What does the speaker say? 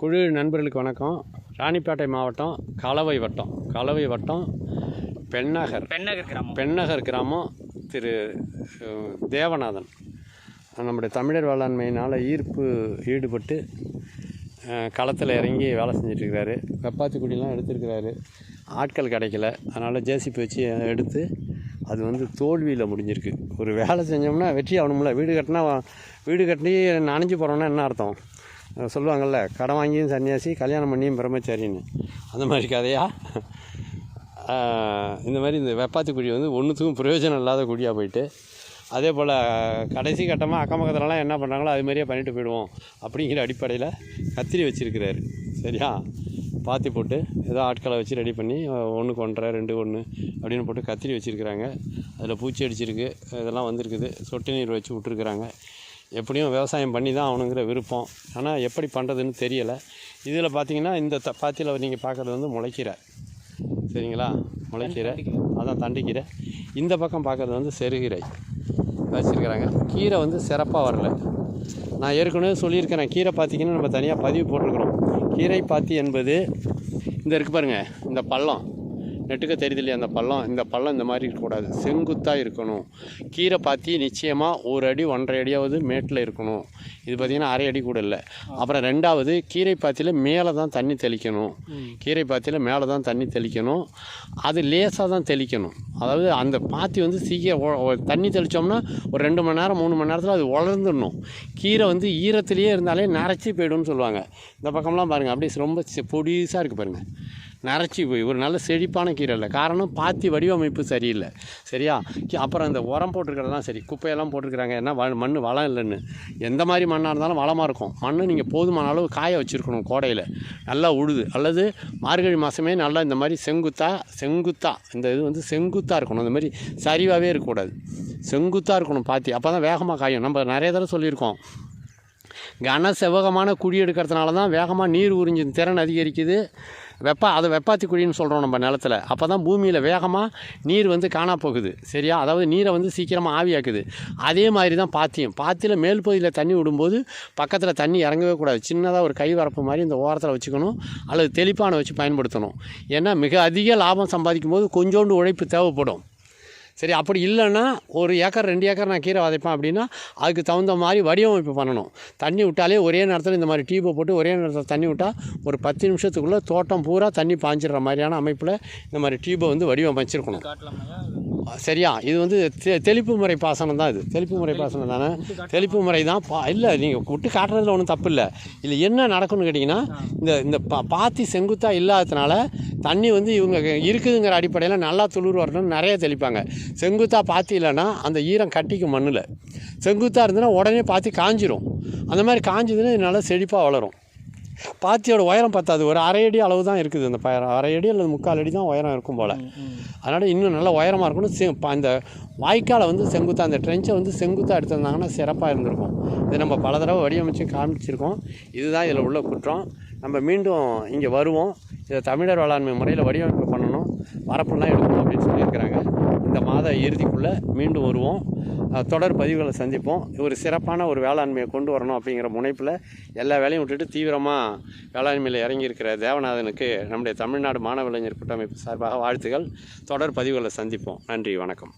குழு நண்பர்களுக்கு வணக்கம். ராணிப்பேட்டை மாவட்டம் கலவை வட்டம். கலவை வட்டம் பெண்ணகர். பெண்ணகர் கிராமம். பெண்ணகர் கிராமம் திரு தேவநாதன். நம்முடைய தமிழர் வேளாண்மையினால் ஈர்ப்பு ஈடுபட்டு களத்தில் இறங்கி வேலை செஞ்சிட்ருக்கிறாரு. வெப்பாத்தி குடிலாம் எடுத்திருக்கிறாரு. ஆட்கள் கிடைக்கல. அதனால் ஜேசிபி வச்சு எடுத்து அது வந்து தோல்வியில் முடிஞ்சிருக்கு. ஒரு வேலை செஞ்சோம்னா வெற்றி ஆகணும்ல. வீடு கட்டினா வீடு கட்டி நனைஞ்சு போகிறோன்னா என்ன அர்த்தம்? சொல்லுவாங்கள்ல கடன் வாங்கியும் சன்னியாசி கல்யாணம் பண்ணியும் பிரம்மச்சாரின்னு. அந்த மாதிரி கதையா? இந்த மாதிரி இந்த வெப்பாத்தி குழி வந்து ஒன்றுத்துக்கும் பிரயோஜனம் இல்லாத குழியாக போயிட்டு அதே போல் கடைசி கட்டமாக அக்கம் பக்கத்துலலாம் என்ன பண்ணுறாங்களோ அது மாதிரியே பண்ணிட்டு போயிடுவோம் அப்படிங்கிற அடிப்படையில் கத்திரி வச்சுருக்கிறாரு. சரியா? பாத்தி போட்டு ஏதோ ஆட்களை வச்சு ரெடி பண்ணி ஒன்றுக்கு ஒன்றரை ரெண்டு ஒன்று அப்படின்னு போட்டு கத்திரி வச்சுருக்கிறாங்க. அதில் பூச்சி அடிச்சிருக்கு இதெல்லாம் வந்திருக்குது. சொட்டு நீர் வச்சு விட்ருக்குறாங்க எப்படியும் விவசாயம் பண்ணி தான் ஆகணுங்கிற விருப்பம். ஆனால் எப்படி பண்ணுறதுன்னு தெரியலை. இதில் பார்த்தீங்கன்னா இந்த த பாத்தியில் நீங்கள் பார்க்குறது வந்து முளைக்கீரை. சரிங்களா? முளைக்கீரை. அதான் தண்டிக்கீரை. இந்த பக்கம் பார்க்குறது வந்து செருகீரை வச்சுருக்கிறாங்க. கீரை வந்து சிறப்பாக வரல. நான் ஏற்கனவே சொல்லியிருக்கிறேன். கீரை பார்த்தீங்கன்னா நம்ம தனியாக பதிவு போட்டிருக்கிறோம். கீரை பாத்தி என்பது இந்த இருக்கு பாருங்க இந்த பள்ளம். நெட்டுக்க தெரியுது இல்லையா அந்த பள்ளம்? இந்த பள்ளம் இந்த மாதிரி இருக்கக்கூடாது. செங்குத்தாக இருக்கணும். கீரை பாத்தி நிச்சயமாக ஒரு அடி ஒன்றரை அடியாவது மேட்டில் இருக்கணும். இது பார்த்திங்கன்னா அரை அடி கூட இல்லை. அப்புறம் ரெண்டாவது கீரை பாத்தியில் மேலே தான் தண்ணி தெளிக்கணும். கீரை பாத்தியில் மேலே தான் தண்ணி தெளிக்கணும். அது லேசாக தான் தெளிக்கணும். அதாவது அந்த பாத்தி வந்து சீக்கிரம் தண்ணி தெளித்தோம்னா ஒரு ரெண்டு மணி நேரம் மூணு மணி நேரத்தில் அது வளர்ந்துடணும். கீரை வந்து ஈரத்துலேயே இருந்தாலே நரைச்சி போயிடும்னு சொல்லுவாங்க. இந்த பக்கம்லாம் பாருங்கள் அப்படியே ரொம்ப பொடிசாக இருக்குது பாருங்கள் நரைச்சி போய் ஒரு நல்ல செழிப்பான கீரை இல்லை. காரணம் பாத்தி வடிவமைப்பு சரியில்லை. சரியா? அப்புறம் இந்த உரம் போட்டிருக்கிறதெல்லாம் சரி. குப்பையெல்லாம் போட்டிருக்கிறாங்க. ஏன்னா வ- மண் வளம் இல்லைன்னு. எந்த மாதிரி மண்ணாக இருந்தாலும் வளமாக இருக்கும். மண் நீங்கள் போதுமான அளவு காய வச்சுருக்கணும் கோடையில். நல்லா உழுது. அல்லது மார்கழி மாதமே நல்லா இந்த மாதிரி செங்குத்தா செங்குத்தா இந்த இது வந்து செங்குத்தாக இருக்கணும். இந்த மாதிரி சரிவாகவே இருக்கக்கூடாது. செங்குத்தாக இருக்கணும் பாத்தி. அப்போ தான் வேகமாக காயும். நம்ம நிறைய தடவை சொல்லியிருக்கோம். கன செவகமான குழி எடுக்கிறதுனால தான் வேகமாக நீர் உறிஞ்சும் திறன் அதிகரிக்குது. வெப்ப அதை வெப்பாத்தி குழின்னு சொல்கிறோம் நம்ம நிலத்துல. அப்போ தான் பூமியில் வேகமாக நீர் வந்து காணா போகுது. சரியா? அதாவது நீரை வந்து சீக்கிரமாக ஆவியாக்குது. அதே மாதிரி தான் பாத்தியம். பாத்தியில் மேல் பகுதியில் தண்ணி விடும்போது பக்கத்தில் தண்ணி இறங்கவே கூடாது. சின்னதாக ஒரு கை வரப்பு மாதிரி இந்த ஓரத்தில் வச்சுக்கணும். அல்லது தெளிப்பானை வச்சு பயன்படுத்தணும். ஏன்னா மிக அதிக லாபம் சம்பாதிக்கும் போது கொஞ்சோண்டு உழைப்பு தேவைப்படும். சரி அப்படி இல்லைன்னா ஒரு ஏக்கர் ரெண்டு ஏக்கர் நான் கீரை விதைப்பேன் அப்படின்னா அதுக்கு தகுந்த மாதிரி வடிவமைப்பு பண்ணணும். தண்ணி விட்டாலே ஒரே நேரத்தில் இந்த மாதிரி டியூப்பை போட்டு ஒரே நேரத்தில் தண்ணி விட்டால் ஒரு பத்து நிமிஷத்துக்குள்ளே தோட்டம் பூரா தண்ணி பாஞ்சிடுற மாதிரியான அமைப்பில் இந்த மாதிரி டியூப்பை வந்து வடிவமைச்சிருக்கணும். காட்டலாமையா சரியா? இது வந்து தெ- தெளிப்பு முறை பாசனம் தான் இது. தெளிப்பு முறை பாசனம் தானே? தெளிப்பு முறை தான் பா இல்லை நீங்கள் விட்டு காட்டுறதுல ஒன்றும் தப்பு இல்லை. இதில் என்ன நடக்கும்னு கேட்டிங்கன்னா இந்த இந்த பா பாத்தி செங்குத்தாக இல்லாததுனால தண்ணி வந்து இவங்க இருக்குதுங்கிற அடிப்படையில் நல்லா துளிர் வரணும்னு நிறைய தெளிப்பாங்க. செங்குத்தாக பாத்தி இல்லைன்னா அந்த ஈரம் கட்டிக்கும் மண்ணில். செங்குத்தாக இருந்ததுன்னா உடனே பாத்தி காஞ்சிரும். அந்த மாதிரி காஞ்சதுன்னா இதனால் நல்லா செழிப்பாக வளரும். பாத்தியோட உயரம் பத்தாது. ஒரு அரை அடி அளவு தான் இருக்குது அந்த பயிர் அரை அடி அல்லது முக்கால் அடி தான் உயரம் இருக்கும் போல். அதனால் இன்னும் நல்லா உயரமாக இருக்கணும். செ அந்த வாய்க்காலை வந்து செங்குத்தாக அந்த ட்ரென்ச்சை வந்து செங்குத்தாக எடுத்திருந்தாங்கன்னா சிறப்பாக இருந்திருக்கும். இது நம்ம பல தடவை வடிவமைச்சு காமிச்சிருக்கோம். இதுதான் இதில் உள்ள குற்றம். நம்ம மீண்டும் இங்கே வருவோம். இதை தமிழர் வேளாண்மை முறையில் வடிவமைப்பு பண்ணணும். வரப்புலாம் எடுக்கணும் அப்படின்னு சொல்லியிருக்கிறாங்க. இந்த மாத இறுதிக்குள்ளே மீண்டும் வருவோம். தொடர் பதிவுகளை சந்திப்போம். ஒரு சிறப்பான ஒரு வேளாண்மையை கொண்டு வரணும் அப்படிங்கிற முனைப்பில் எல்லா வேலையும் விட்டுட்டு தீவிரமாக வேளாண்மையில் இறங்கியிருக்கிற தேவநாதனுக்கு நம்முடைய தமிழ்நாடு மாணவ இளைஞர் கூட்டமைப்பு சார்பாக வாழ்த்துக்கள். தொடர் பதிவுகளை சந்திப்போம். நன்றி வணக்கம்.